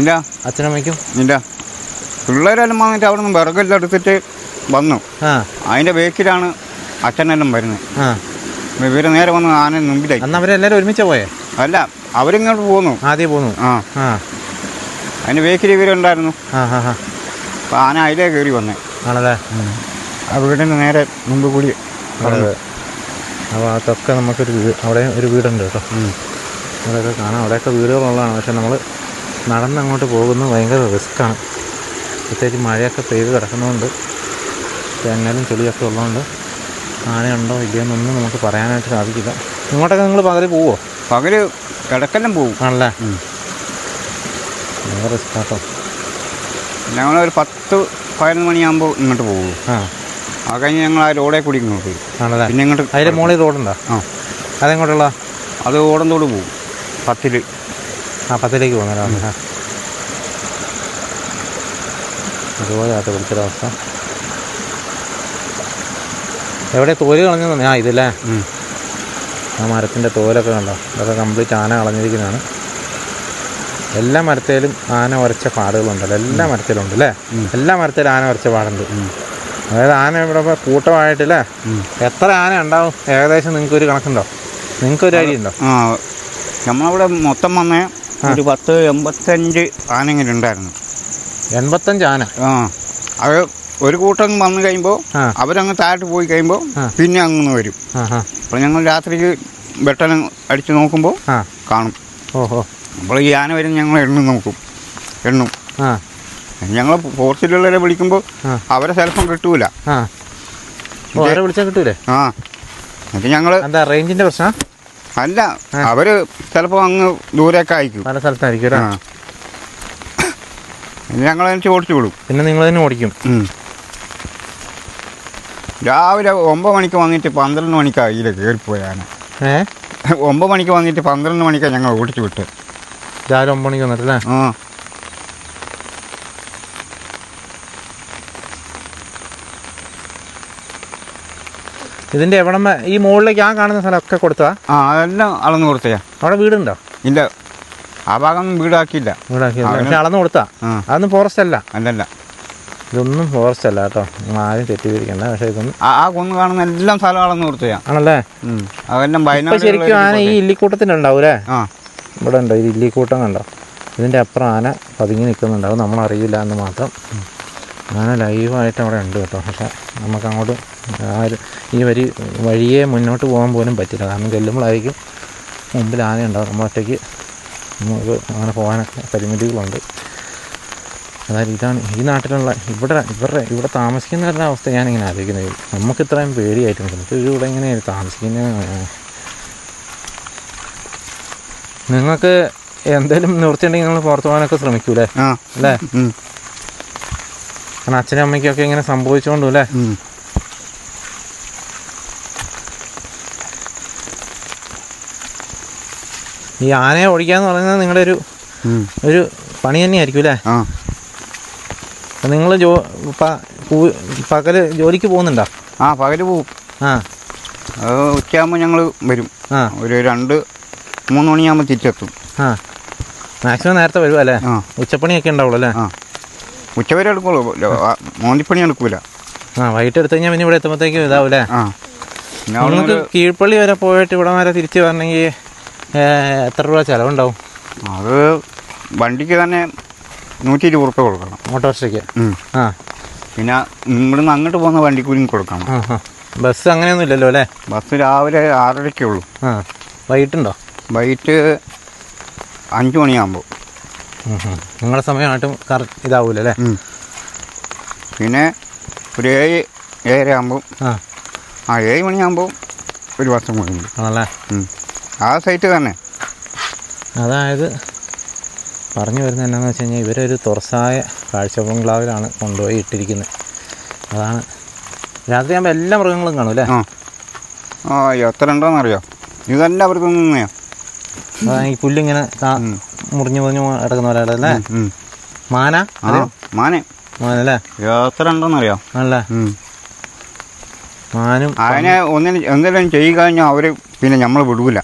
Speaker 1: ഇല്ല
Speaker 2: അച്ഛനമ്മയ്ക്കും
Speaker 1: ഇല്ല പിള്ളേരെല്ലാം വന്നിട്ട് അവിടെ നിന്ന് വിറകെല്ലാം എടുത്തിട്ട് വന്നു. അതിന്റെ ബേക്കിലാണ് അച്ഛനെല്ലാം വരുന്നത്. ഇവർ നേരെ വന്ന് ആന മുമ്പിലായി
Speaker 2: അന്ന് അവരെല്ലാരും ഒരുമിച്ച് പോയേ?
Speaker 1: അല്ല അവരിങ്ങോട്ട് പോന്നു.
Speaker 2: ആദ്യം പോന്നു?
Speaker 1: ആ. അതിന്റെ ബേക്കിൽ ഇവരുണ്ടായിരുന്നു. ആന അതിലേ കയറി വന്നേ.
Speaker 2: ആണല്ലേ?
Speaker 1: ആ വീടിന് നേരെ മുമ്പ് കൂടി
Speaker 2: അപ്പൊ അതൊക്കെ നമുക്കൊരു അവിടെ ഒരു വീടുണ്ട് കേട്ടോ. അതൊക്കെ കാണാം. അവിടെയൊക്കെ വീടുകളുള്ളതാണ്. പക്ഷെ നമ്മൾ നടന്നങ്ങോട്ട് പോകുന്നത് ഭയങ്കര റിസ്ക്കാണ്. പ്രത്യേകിച്ച് മഴയൊക്കെ പെയ്ത് കിടക്കുന്നതുകൊണ്ട് തെങ്ങലും ചെളിയൊക്കെ ഉള്ളതുകൊണ്ട് ആനയുണ്ടോ ഇല്ലയെന്നൊന്നും നമുക്ക് പറയാനായിട്ട് സാധിക്കില്ല. ഇങ്ങോട്ടൊക്കെ നിങ്ങൾ പകൽ പോവോ?
Speaker 1: പകൽ കിടക്കെല്ലാം പോവും.
Speaker 2: ആണല്ലേ. ഭയങ്കര റിസ്ക്കാട്ടോ.
Speaker 1: ഞങ്ങളൊരു പത്ത് പതിനൊന്ന് മണിയാകുമ്പോൾ ഇങ്ങോട്ട് പോകും.
Speaker 2: ആ.
Speaker 1: ആ കഴിഞ്ഞ് ഞങ്ങൾ ആ റോഡേ കൂടി ഇങ്ങോട്ട് പോയി
Speaker 2: ആണല്ലേ?
Speaker 1: പിന്നെ ഇങ്ങോട്ട്
Speaker 2: അതിന്റെ മുകളിൽ റോഡുണ്ടോ?
Speaker 1: ആ.
Speaker 2: അതെങ്ങോട്ടുള്ള?
Speaker 1: അത് ഓടന്തോട് പോകും. പത്തിൽ
Speaker 2: ആ പത്തിലേക്ക് പോകുന്നല്ലോ ആ. അതുപോലെ അത് പിടിച്ചൊരവസ്ഥ എവിടെ തോൽ കളഞ്ഞു ആ ഇതല്ലേ? ആ മരത്തിന്റെ തോലൊക്കെ കണ്ടോ? ഇതൊക്കെ കംപ്ലീറ്റ് ആന കളഞ്ഞിരിക്കുന്നതാണ്. എല്ലാ മരത്തേലും ആന ഉരച്ച പാടുകളുണ്ടല്ലോ എല്ലാ മരത്തിലും ഉണ്ട് അല്ലേ? എല്ലാ മരത്തിലും ആന ഉരച്ച പാടുണ്ട്. അതായത് ആന ഇവിടെ കൂട്ടമായിട്ടില്ലേ? എത്ര ആന ഉണ്ടാവും? ഏകദേശം നിങ്ങൾക്ക് ഒരു കണക്കുണ്ടോ? നിങ്ങൾക്ക് ഒരു ഐഡിയ ഉണ്ടോ?
Speaker 1: നമ്മളവിടെ മൊത്തം വന്നേ ഒരു പത്ത് എൺപത്തഞ്ച് ആനെങ്കിലും ഉണ്ടായിരുന്നു.
Speaker 2: എൺപത്തഞ്ച് ആന?
Speaker 1: ആ. അത് ഒരു കൂട്ടം വന്നു കഴിയുമ്പോൾ. അവരങ്ങ് താഴോട്ട് പോയി കഴിയുമ്പോൾ പിന്നെ അങ്ങ് വരും. അപ്പോൾ ഞങ്ങൾ രാത്രിക്ക് വെട്ടനം അടിച്ച് നോക്കുമ്പോൾ കാണും.
Speaker 2: ഓഹോ.
Speaker 1: അപ്പോൾ ഈ ആന വരും ഞങ്ങൾ എണ്ണും നോക്കും. എണ്ണും. ഞങ്ങൾ ഫോർസിലുള്ളവരെ വിളിക്കുമ്പോൾ അവരെ ചിലപ്പം കിട്ടൂല.
Speaker 2: വിളിച്ചാൽ കിട്ടൂലേ?
Speaker 1: ആ. എന്നിട്ട് ഞങ്ങൾ
Speaker 2: എന്താ റേഞ്ചിന്റെ പ്രശ്നം?
Speaker 1: അല്ല അവർ ചിലപ്പോ അങ്ങ് ദൂരേക്ക് അയക്കും.
Speaker 2: പല സ്ഥലത്തായിരിക്കും
Speaker 1: ആ. ഞങ്ങൾ അതിന് ഓടിച്ചു വിടും.
Speaker 2: പിന്നെ നിങ്ങൾ തന്നെ ഓടിക്കും.
Speaker 1: ഉം. രാവിലെ ഒമ്പത് മണിക്ക് വന്നിട്ട് പന്ത്രണ്ട് മണിക്കാണ് ഇതിൽ കയറിപ്പോയാണ്
Speaker 2: ഏ?
Speaker 1: ഒമ്പത് മണിക്ക് വന്നിട്ട് പന്ത്രണ്ട് മണിക്കാണ് ഞങ്ങൾ ഓടിച്ചു വിട്ട്
Speaker 2: രാവിലെ ഒമ്പത് മണിക്ക് വന്നിട്ടല്ലേ
Speaker 1: ആ.
Speaker 2: ഇതിന്റെ എവിടെ ഈ മുകളിലേക്ക് ആ കാണുന്ന സ്ഥലമൊക്കെ കൊടുത്താ
Speaker 1: ആ അതെല്ലാം അളന്ന് കൊടുത്തയാ
Speaker 2: അവിടെ വീടുണ്ടോ?
Speaker 1: ഇല്ല. ആ ഭാഗം വീടാക്കിയില്ല.
Speaker 2: വീടാക്കി
Speaker 1: അവന്
Speaker 2: പക്ഷെ അളന്ന് കൊടുത്താ. അതൊന്നും ഫോറസ്റ്റ് അല്ല.
Speaker 1: അല്ലല്ല.
Speaker 2: ഇതൊന്നും ഫോറസ്റ്റ് അല്ല കേട്ടോ. ആരും തെറ്റിദ്ധരിക്കണ്ട. പക്ഷെ ഇതൊന്നും
Speaker 1: ആ കൊന്നു കാണുന്ന എല്ലാം സ്ഥലം അളന്ന് കൊടുത്തയാ
Speaker 2: ആണല്ലേ.
Speaker 1: അതെല്ലാം വയനാട്
Speaker 2: ശരിക്കും ആന ഈ ഇല്ലിക്കൂട്ടത്തിനുണ്ടാവൂലേ
Speaker 1: ആ.
Speaker 2: ഇവിടെ ഉണ്ടോ? ഇത് ഇല്ലിക്കൂട്ടം കണ്ടോ? ഇതിന്റെ അപ്പുറം ആന പതുങ്ങി നിൽക്കുന്നുണ്ടാവും നമ്മളറിയില്ല എന്ന് മാത്രം. ആന ലൈവായിട്ട് അവിടെ ഉണ്ട് കേട്ടോ. പക്ഷെ നമുക്ക് അങ്ങോട്ട് ആര് ഈ വരി വഴിയെ മുന്നോട്ട് പോകാൻ പോലും പറ്റില്ല. കാരണം ചെല്ലുമ്പോഴായിരിക്കും മുമ്പിൽ ആന ഉണ്ടാവും നമ്മൾ ഒറ്റയ്ക്ക് നമുക്ക് അങ്ങനെ പോകാനൊക്കെ പരിമിതികളുണ്ട്. അതായത് ഇതാണ് ഈ നാട്ടിലുള്ള ഇവിടെ ഇവരുടെ ഇവിടെ താമസിക്കുന്നവരുടെ അവസ്ഥ ഞാനിങ്ങനെ ആലോചിക്കുന്നത്. നമുക്ക് ഇത്രയും പേടിയായിട്ടുണ്ട്. നമുക്ക് ഇവിടെ ഇങ്ങനെ താമസിക്കുന്ന നിങ്ങൾക്ക് എന്തെങ്കിലും നിവൃത്തിയുണ്ടെങ്കിൽ നിങ്ങൾ പുറത്തു പോകാനൊക്കെ ശ്രമിക്കൂലേ? അല്ലേ. കാരണം അച്ഛനും അമ്മയ്ക്കൊക്കെ ഇങ്ങനെ സംഭവിച്ചുകൊണ്ടു അല്ലേ
Speaker 1: ഉം.
Speaker 2: ഈ ആനയെ ഓടിക്കാന്ന് പറയുന്നത് നിങ്ങളുടെ ഒരു ഒരു പണി തന്നെയായിരിക്കും അല്ലേ?
Speaker 1: ആ.
Speaker 2: നിങ്ങൾ ജോ പകൽ ജോലിക്ക് പോകുന്നുണ്ടോ?
Speaker 1: ആ പകൽ പോവും
Speaker 2: ആ.
Speaker 1: അത് ഉച്ചയാകുമ്പോൾ ഞങ്ങൾ വരും.
Speaker 2: ആ.
Speaker 1: ഒരു രണ്ട് മൂന്ന് മണിയാകുമ്പോൾ തിരിച്ചെത്തും.
Speaker 2: ആ. മാക്സിമം നേരത്തെ വരും അല്ലേ?
Speaker 1: ആ.
Speaker 2: ഉച്ചപ്പണിയൊക്കെ ഉണ്ടാവുള്ളൂ അല്ലേ?
Speaker 1: ആ. ഉച്ചവരെ എടുക്കുള്ളൂ. മോന്തിപ്പണി എടുക്കൂല.
Speaker 2: ആ വൈകിട്ട് എടുത്തു കഴിഞ്ഞാൽ പിന്നെ ഇവിടെ എത്തുമ്പോഴത്തേക്കും ഇതാവൂലേ നിങ്ങൾക്ക് കീഴ്പള്ളി വരെ പോയിട്ട് ഇവിടെ വരെ തിരിച്ച് വരണമെങ്കിൽ എത്ര രൂപ ചിലവുണ്ടാവും?
Speaker 1: അത് വണ്ടിക്ക് തന്നെ നൂറ്റി ഇരുപത് റുപ്യ കൊടുക്കണം
Speaker 2: ഓട്ടോറിക്ഷയ്ക്ക്. ആ.
Speaker 1: പിന്നെ ഇവിടുന്ന് അങ്ങോട്ട് പോകുന്ന വണ്ടിക്കൂലിയും കൊടുക്കണം.
Speaker 2: ബസ് അങ്ങനെയൊന്നും ഇല്ലല്ലോ അല്ലേ?
Speaker 1: ബസ് രാവിലെ ആറരയ്ക്കേ ഉള്ളൂ.
Speaker 2: ആ. വൈകിട്ടുണ്ടോ?
Speaker 1: വൈകിട്ട് അഞ്ച് മണിയാകുമ്പോൾ.
Speaker 2: നിങ്ങളുടെ സമയമായിട്ടും കറ ഇതാവൂല അല്ലേ?
Speaker 1: പിന്നെ ഒരു ഏഴ് ഏഴര ആകുമ്പോൾ
Speaker 2: ആ.
Speaker 1: ആ ഏഴ് മണിയാകുമ്പോൾ ഒരു വർഷം കൂടി
Speaker 2: ആണല്ലേ?
Speaker 1: ആ സൈറ്റ് തന്നെ.
Speaker 2: അതായത് പറഞ്ഞു വരുന്നത് എന്നാന്ന് വെച്ച് കഴിഞ്ഞാൽ ഇവരൊരു തുറസായ കാഴ്ച ബംഗ്ലാവിലാണ് കൊണ്ടുപോയി ഇട്ടിരിക്കുന്നത് അതാണ്. രാത്രി ആകുമ്പോൾ എല്ലാ മൃഗങ്ങളും കാണും അല്ലേ?
Speaker 1: ആ. എത്ര ഉണ്ടോന്നറിയോ? ഇതെല്ലാം അവർക്ക് നിന്നെയാ.
Speaker 2: അതാണ് ഈ പുല്ലിങ്ങനെ. മുറിഞ്ഞു മുറിഞ്ഞു കിടക്കുന്ന പോലെ അല്ലേ? മാന?
Speaker 1: മാന.
Speaker 2: മാനല്ലേ
Speaker 1: എത്ര ഉണ്ടോയെന്നറിയോ
Speaker 2: ആണല്ലേ? മാനും
Speaker 1: അതിനെ ഒന്നിനും എന്തെങ്കിലും ചെയ്യുക അവർ അവർ പിന്നെ നമ്മൾ വിടൂല.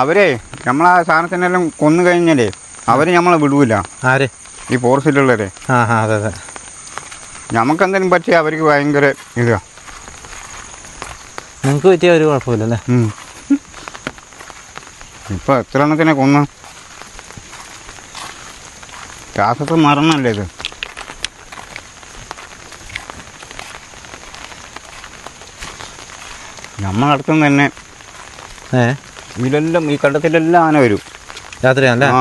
Speaker 1: അവരെ നമ്മളാ സാധനത്തിനെല്ലാം കൊന്നു കഴിഞ്ഞാലേ അവർ നമ്മളെ വിടൂല.
Speaker 2: ആര്?
Speaker 1: ഈ ഫോറസ്റ്റിലുള്ളവരെ. നമുക്ക് എന്തെങ്കിലും പറ്റിയ അവർക്ക് ഭയങ്കര ഇതാ.
Speaker 2: നിങ്ങൾക്ക് പറ്റിയ ഒരു
Speaker 1: കുഴപ്പമില്ലല്ലേ. ഇപ്പൊ എത്ര എണ്ണത്തിനെ കൊന്നു? രാസത്ത് മറന്നല്ലേ ഇത്? നമ്മളടുത്തുനിന്ന് തന്നെ
Speaker 2: ഏ?
Speaker 1: ഇതിലെല്ലാം ഈ കണ്ടത്തിലെല്ലാം ആന വരും.
Speaker 2: രാത്രിയാണല്ലേ?
Speaker 1: ആ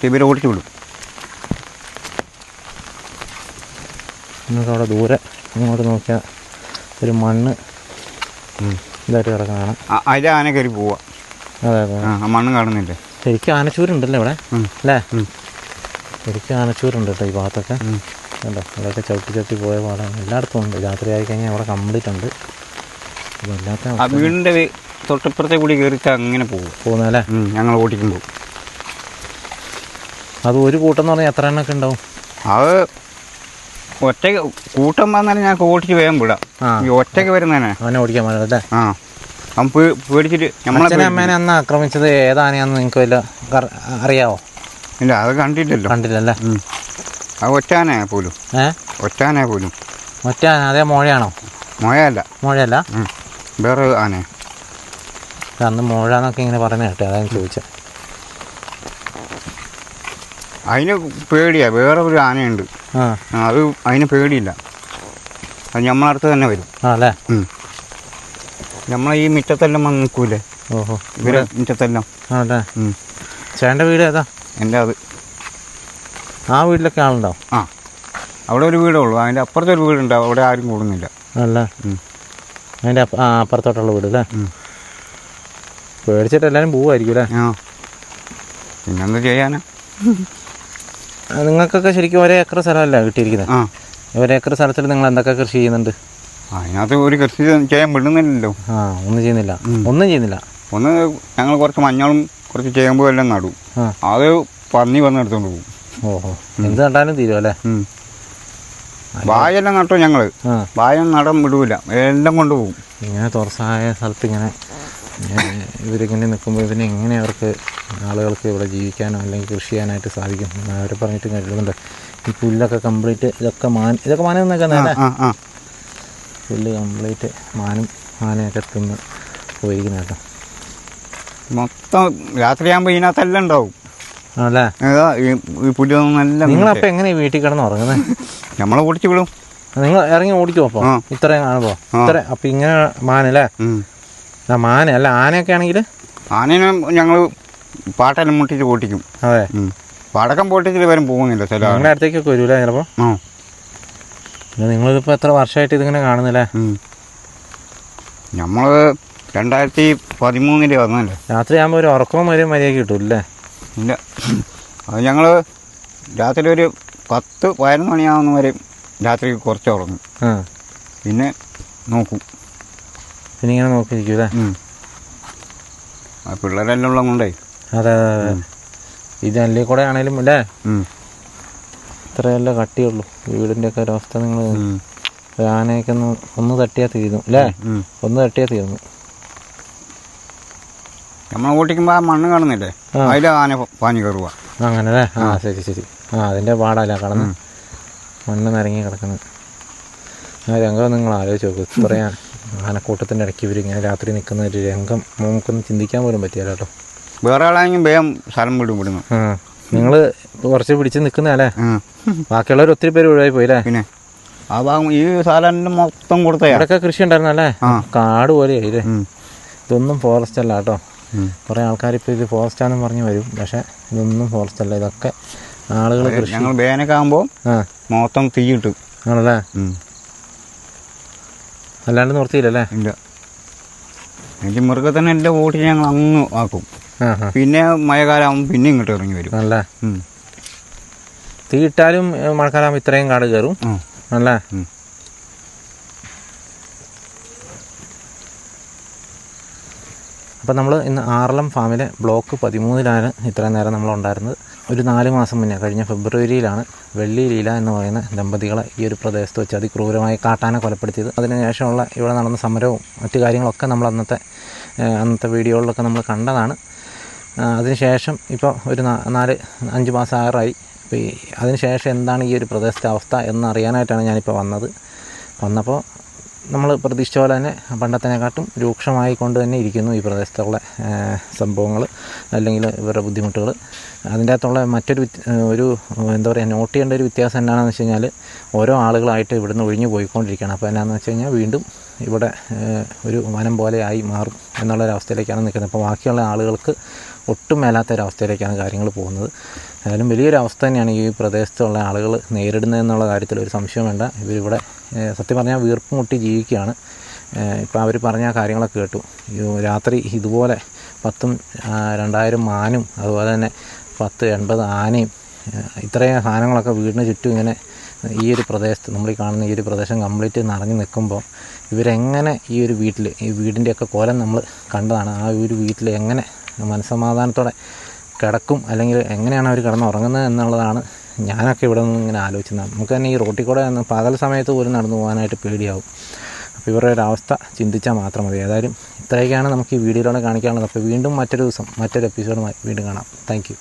Speaker 1: ടീമിൽ ഓടിച്ചു വിടും.
Speaker 2: അവിടെ ദൂരെ. ഇങ്ങോട്ട് നോക്കിയാൽ ഒരു മണ്ണ്. ഇതായിട്ട് കിടക്കുന്നതാണ്
Speaker 1: അതിലെ ആന കയറി പോവാ.
Speaker 2: അതെ അതെ.
Speaker 1: മണ്ണ് കാണുന്നില്ലേ?
Speaker 2: ശരിക്കും ആനച്ചൂരുണ്ടല്ലേ ഇവിടെ? അല്ലേ. ശരിക്കും ആനച്ചൂരുണ്ട് കേട്ടോ ഈ ഭാഗത്തൊക്കെ.
Speaker 1: കേട്ടോ
Speaker 2: കണ്ടോ? അതൊക്കെ ചവിട്ടി ചവിട്ടി പോയ പാടാണ്. എല്ലായിടത്തും ഉണ്ട്. രാത്രി ആയി കഴിഞ്ഞാൽ അവിടെ കംപ്ലീറ്റ് ഉണ്ട്
Speaker 1: അപ്പോൾ എല്ലാത്തിനും വീടിന്റെ തൊട്ടിപ്പുറത്തെ കൂടി കയറിയിട്ട് അങ്ങനെ പോകും.
Speaker 2: പോകുന്നല്ലേ
Speaker 1: ഞങ്ങൾ ഓടിക്കുമ്പോൾ
Speaker 2: അത് ഒരു കൂട്ടം എന്ന് പറഞ്ഞാൽ എത്ര എണ്ണൊക്കെ ഉണ്ടാവും?
Speaker 1: അത് ഒറ്റയ്ക്ക് കൂട്ടം വന്നാലും ഞങ്ങൾക്ക് ഓടിച്ച് വേഗം വിടാം.
Speaker 2: ഒറ്റയ്ക്ക്
Speaker 1: ഈ ഒറ്റയ്ക്ക് വരുന്നതന്നെ
Speaker 2: അവനെ ഓടിക്കാൻ പറ്റില്ല
Speaker 1: ആ. അവൻ പേടിച്ചിട്ട് നമ്മളെ
Speaker 2: അമ്മേനെ അന്ന് ആക്രമിച്ചത് ഏതാനെയാന്ന് നിങ്ങൾക്ക് വല്ല അറിയാവോ?
Speaker 1: ഇല്ല അത് കണ്ടിട്ടില്ലല്ലോ.
Speaker 2: കണ്ടില്ലല്ലേ.
Speaker 1: അത് ഒറ്റാന പോലും.
Speaker 2: ഏ?
Speaker 1: ഒറ്റാന പോലും.
Speaker 2: ഒറ്റ ആന അതേ മോഴയാണോ? മോഴയല്ല.
Speaker 1: മോഴയല്ല? വേറെ ആന.
Speaker 2: അന്ന് മുഴ എന്നൊക്കെ ഇങ്ങനെ പറഞ്ഞു കേട്ടെ അതാണ് ചോദിച്ചത്
Speaker 1: അതിന് പേടിയാ വേറെ ഒരു ആനയുണ്ട്.
Speaker 2: ആ.
Speaker 1: ആ, അത് അതിന് പേടിയില്ല. അത് നമ്മളടുത്ത് തന്നെ വരും.
Speaker 2: ആണല്ലേ
Speaker 1: നമ്മളെ ഈ മുറ്റത്തെല്ലാം വന്ന് നിൽക്കൂലേ?
Speaker 2: ഓഹോ.
Speaker 1: ഇവരെ മുറ്റത്തെല്ലാം.
Speaker 2: ആണല്ലേ
Speaker 1: ഉം.
Speaker 2: ചേട്ടന്റെ വീട് ഏതാ?
Speaker 1: എന്റെ അത്.
Speaker 2: ആ വീട്ടിലൊക്കെ ആളുണ്ടോ?
Speaker 1: ആ. അവിടെ ഒരു വീടേ ഉള്ളൂ. അതിന്റെ അപ്പുറത്തെ ഒരു വീടുണ്ട്. അവിടെ ആരും കൂടുന്നില്ല.
Speaker 2: അല്ലേ?
Speaker 1: ഉം.
Speaker 2: അതിന്റെ അപ്പ- ആ അപ്പുറത്തോട്ടുള്ള വീട് അല്ലേ?
Speaker 1: ഉം.
Speaker 2: പേടിച്ചിട്ട് എല്ലാവരും പോവായിരിക്കും അല്ലേ?
Speaker 1: പിന്നെന്ത് ചെയ്യാനാ?
Speaker 2: നിങ്ങൾക്കൊക്കെ ശരിക്കും ഒരേ ഏക്കർ സ്ഥലമല്ല കിട്ടിയിരിക്കുന്നത്?
Speaker 1: ആ.
Speaker 2: ഒരേക്കർ സ്ഥലത്തിൽ നിങ്ങൾ എന്തൊക്കെ കൃഷി ചെയ്യുന്നുണ്ട്?
Speaker 1: അതിനകത്ത് ഒരു കൃഷി ചെയ്യാൻ വിടുന്നില്ലല്ലോ.
Speaker 2: ആ ഒന്നും ചെയ്യുന്നില്ല. ഒന്നും ചെയ്യുന്നില്ല.
Speaker 1: ഒന്ന് ഞങ്ങൾ കുറച്ച് മഞ്ഞളും കുറച്ച് ചേമ്പും എല്ലാം നടും. അത് പന്നി വന്ന് എടുത്തോണ്ട് പോകും.
Speaker 2: ഓഹോ. എന്ത് നട്ടാലും തീരും അല്ലേ.
Speaker 1: വായെല്ലാം നട്ടോ ഞങ്ങൾ
Speaker 2: ആ.
Speaker 1: വായ നടം വിടൂല. എല്ലാം കൊണ്ടുപോകും.
Speaker 2: ഇങ്ങനെ തുറസായ സ്ഥലത്ത് ഇങ്ങനെ ഇവരിങ്ങനെ നിൽക്കുമ്പോൾ ഇതിനെ എങ്ങനെ അവർക്ക് ആളുകൾക്ക് ഇവിടെ ജീവിക്കാനോ അല്ലെങ്കിൽ കൃഷി ചെയ്യാനായിട്ട് സാധിക്കും? അവരെ പറഞ്ഞിട്ട് കഴിയുന്നുണ്ട് ഈ പുല്ലൊക്കെ കംപ്ലീറ്റ് ഇതൊക്കെ മാൻ ഇതൊക്കെ മാനം അല്ലേ?
Speaker 1: ആ
Speaker 2: പുല്ല് കംപ്ലീറ്റ് മാനും മാനയൊക്കെ തിന്ന് പോയിരിക്കുന്ന കേട്ടോ.
Speaker 1: മൊത്തം രാത്രിയാകുമ്പോൾ ഇതിനകത്തെല്ലാം ഉണ്ടാവും.
Speaker 2: ആണല്ലേ?
Speaker 1: ഏതാ ഈ പുല്ലൊന്നും നല്ല
Speaker 2: നിങ്ങളപ്പോൾ എങ്ങനെ വീട്ടിൽ കിടന്ന് ഉറങ്ങുന്നത്
Speaker 1: നമ്മളെ ഓടിച്ചു വിടും.
Speaker 2: നിങ്ങൾ ഇറങ്ങി ഓടിക്കുമോ അപ്പോൾ. ഇത്രയും കാണുമ്പോൾ. ഇത്ര അപ്പം ഇങ്ങനെ മാനല്ലേ മാന. അല്ല ആനയൊക്കെ ആണെങ്കിൽ
Speaker 1: ആനേനെ ഞങ്ങൾ പാട്ടെല്ലാം മുട്ടിച്ച് പൊട്ടിക്കും.
Speaker 2: അതെ.
Speaker 1: പടക്കം പൊട്ടിച്ചിട്ട് വരും പോകുന്നില്ല ചില
Speaker 2: നിങ്ങളുടെ അടുത്തേക്കൊക്കെ വരൂലേ ചിലപ്പോൾ
Speaker 1: ആ.
Speaker 2: പിന്നെ നിങ്ങളിപ്പോൾ എത്ര വർഷമായിട്ട് ഇതിങ്ങനെ കാണുന്നില്ലേ?
Speaker 1: നമ്മൾ രണ്ടായിരത്തി പതിമൂന്നിൽ വന്നല്ലേ
Speaker 2: രാത്രി ആകുമ്പോൾ ഒരു ഉറക്കവും വരും മര്യാദ കിട്ടൂല്ലേ
Speaker 1: ഇല്ല. അത് ഞങ്ങൾ രാത്രി ഒരു പത്ത് പതിനൊന്ന് മണിയാവുന്ന വരെ രാത്രി കുറച്ച് ഉറങ്ങും. പിന്നെ നോക്കും.
Speaker 2: പിന്നെ ഇങ്ങനെ
Speaker 1: നോക്കിയിരിക്കും അല്ലേ പിള്ളേരെല്ലാം കൊണ്ടേ.
Speaker 2: അതെ അതെ അതെ. ഇത് അല്ലേ കൂടെ ആണേലും അല്ലേ? ഇത്രയല്ല കട്ടിയുള്ളൂ. വീടിന്റെ ഒക്കെ ഒരവസ്ഥ നിങ്ങൾ. ആനയൊക്കെ ഒന്ന് ഒന്ന് തട്ടിയാൽ തീരുന്നു അല്ലേ? ഒന്ന് തട്ടിയാൽ തീർന്നു.
Speaker 1: നമ്മൾ ഓട്ടിക്കുമ്പോൾ ആ മണ്ണ് കാണുന്നില്ലേ. അതിൽ ആന പാഞ്ഞു കയറുക
Speaker 2: അങ്ങനെ അല്ലേ? ആ ശരി ശരി. ആ അതിന്റെ പാടല്ല കടന്ന്. മണ്ണ് നിരങ്ങി കിടക്കുന്നത് ആ രംഗം നിങ്ങൾ ആലോചിച്ച് നോക്ക്. ഇത്രയും ആനക്കൂട്ടത്തിന്റെ ഇടയ്ക്ക് ഇവരിങ്ങനെ ഇങ്ങനെ രാത്രി നിൽക്കുന്ന ഒരു രംഗം നമുക്കൊന്നും ചിന്തിക്കാൻ പോലും പറ്റിയല്ലോ കേട്ടോ.
Speaker 1: വേറെ ആളാണെങ്കിൽ വേഗം സ്ഥലം വിടും വിടുന്നു
Speaker 2: നിങ്ങൾ കുറച്ച് പിടിച്ച് നിൽക്കുന്നതല്ലേ. ബാക്കിയുള്ളവർ ഒത്തിരി പേര് ഒഴിവായി പോയില്ലേ
Speaker 1: പിന്നെ ആ ഭാഗം ഈ സ്ഥലം മൊത്തം കൊടുത്ത
Speaker 2: ഇവിടെയൊക്കെ കൃഷി ഉണ്ടായിരുന്നു
Speaker 1: അല്ലേ?
Speaker 2: കാട് പോലെയായില്ലേ
Speaker 1: ഇല്ലേ?
Speaker 2: ഇതൊന്നും ഫോറസ്റ്റ് അല്ല കേട്ടോ. കുറെ ആൾക്കാർ ഇപ്പോൾ ഇത് ഫോറസ്റ്റാണെന്ന് പറഞ്ഞ് വരും. പക്ഷേ ഇതൊന്നും ഫോറസ്റ്റ് അല്ല. ഇതൊക്കെ ആളുകൾ കൃഷി
Speaker 1: ഞങ്ങൾ വേനൊക്കെ ആകുമ്പോൾ മൊത്തം തീ
Speaker 2: കിട്ടും
Speaker 1: ആണല്ലേ.
Speaker 2: അല്ലാണ്ട് നിർത്തിയില്ലല്ലേ?
Speaker 1: ഇല്ല. എനിക്ക് മൃഗത്തിനെ എല്ലാം ഓടിച്ച് ഞങ്ങൾ അങ്ങ് ആക്കും. പിന്നെ മഴക്കാലം പിന്നെ ഇങ്ങോട്ട് ഇറങ്ങി വരും. അല്ല.
Speaker 2: തീ ഇട്ടാലും മഴക്കാലം ഇത്രയും കാട് കയറും.
Speaker 1: ആ.
Speaker 2: ആണല്ലേ
Speaker 1: ഉം.
Speaker 2: അപ്പം നമ്മൾ ഇന്ന് ആറളം ഫാമിലെ ബ്ലോക്ക് പതിമൂന്നിലാണ് ഇത്രയും നേരം നമ്മൾ ഉണ്ടായിരുന്നത്. ഒരു നാല് മാസം മുന്നേ കഴിഞ്ഞ ഫെബ്രുവരിയിലാണ് വെള്ളി ലീല എന്ന് പറയുന്ന ദമ്പതികളെ ഈ ഒരു പ്രദേശത്ത് വെച്ച് അതിക്രൂരമായി കാട്ടാന കൊലപ്പെടുത്തിയത്. അതിനുശേഷമുള്ള ഇവിടെ നടന്ന സമരവും മറ്റു കാര്യങ്ങളൊക്കെ നമ്മൾ അന്നത്തെ അന്നത്തെ വീഡിയോകളിലൊക്കെ നമ്മൾ കണ്ടതാണ്. അതിനുശേഷം ഇപ്പോൾ ഒരു നാല് അഞ്ച് മാസം ആറായി. അപ്പോൾ ഈ അതിനുശേഷം എന്താണ് ഈ ഒരു പ്രദേശത്തെ അവസ്ഥ എന്നറിയാനായിട്ടാണ് ഞാനിപ്പോൾ വന്നത്. വന്നപ്പോൾ നമ്മൾ പ്രതീക്ഷിച്ച പോലെ തന്നെ പണ്ടത്തിനെക്കാട്ടും രൂക്ഷമായി കൊണ്ട് തന്നെ ഇരിക്കുന്നു ഈ പ്രദേശത്തുള്ള സംഭവങ്ങൾ അല്ലെങ്കിൽ ഇവരുടെ ബുദ്ധിമുട്ടുകൾ. അതിന്റെ അകത്തുള്ള മറ്റൊരു ഒരു എന്താ പറയുക നോട്ട് ചെയ്യേണ്ട ഒരു വ്യത്യാസം എന്താണെന്ന് വെച്ച് കഴിഞ്ഞാൽ ഓരോ ആളുകളായിട്ട് ഇവിടുന്ന് ഒഴിഞ്ഞു പോയിക്കൊണ്ടിരിക്കുകയാണ്. അപ്പോൾ എന്നാന്ന് വെച്ച് കഴിഞ്ഞാൽ വീണ്ടും ഇവിടെ ഒരു വനം പോലെ ആയി മാറും എന്നുള്ളൊരവസ്ഥയിലേക്കാണ് നിൽക്കുന്നത്. അപ്പോൾ ബാക്കിയുള്ള ആളുകൾക്ക് ഒട്ടും മേലാത്തൊരവസ്ഥയിലേക്കാണ് കാര്യങ്ങൾ പോകുന്നത്. ഏതായാലും വലിയൊരു അവസ്ഥ തന്നെയാണ് ഈ പ്രദേശത്തുള്ള ആളുകൾ നേരിടുന്നത് എന്നുള്ള കാര്യത്തിൽ ഒരു സംശയം വേണ്ട. ഇവരിവിടെ സത്യം പറഞ്ഞാൽ വീർപ്പ് മുട്ടി ജീവിക്കുകയാണ്. ഇപ്പോൾ അവർ പറഞ്ഞ കാര്യങ്ങളൊക്കെ കേട്ടു. രാത്രി ഇതുപോലെ പത്തും രണ്ടായിരം മാനും അതുപോലെ തന്നെ പത്ത് എൺപത് ആനയും ഇത്രയും സാധനങ്ങളൊക്കെ വീടിന് ചുറ്റും ഇങ്ങനെ ഈ ഒരു പ്രദേശത്ത് നമ്മൾ ഈ കാണുന്ന ഈ ഒരു പ്രദേശം കംപ്ലീറ്റ് നിറഞ്ഞു നിൽക്കുമ്പോൾ ഇവരെങ്ങനെ ഈ ഒരു വീട്ടിൽ ഈ വീടിന്റെയൊക്കെ കോലം നമ്മൾ കണ്ടതാണ്. ആ ഒരു വീട്ടിൽ എങ്ങനെ മനസ്സമാധാനത്തോടെ കിടക്കും അല്ലെങ്കിൽ എങ്ങനെയാണ് അവർ കിടന്ന് ഉറങ്ങുന്നത് എന്നുള്ളതാണ് ഞാനൊക്കെ ഇവിടെ നിന്ന് ഇങ്ങനെ ആലോചിക്കുന്നത്. നമുക്ക് തന്നെ ഈ റോട്ടിൽ കൂടെ ഒന്ന് പകൽ സമയത്ത് പോലും നടന്നു പോകാനായിട്ട് പേടിയാവും. അപ്പോൾ ഇവരുടെ ഒരു അവസ്ഥ ചിന്തിച്ചാൽ മാത്രം മതി. ഏതായാലും ഇത്രയൊക്കെയാണ് നമുക്ക് ഈ വീഡിയോയിലൂടെ കാണിക്കാനുള്ളത്. അപ്പോൾ വീണ്ടും മറ്റൊരു ദിവസം മറ്റൊരു എപ്പിസോഡുമായി വീണ്ടും കാണാം. താങ്ക്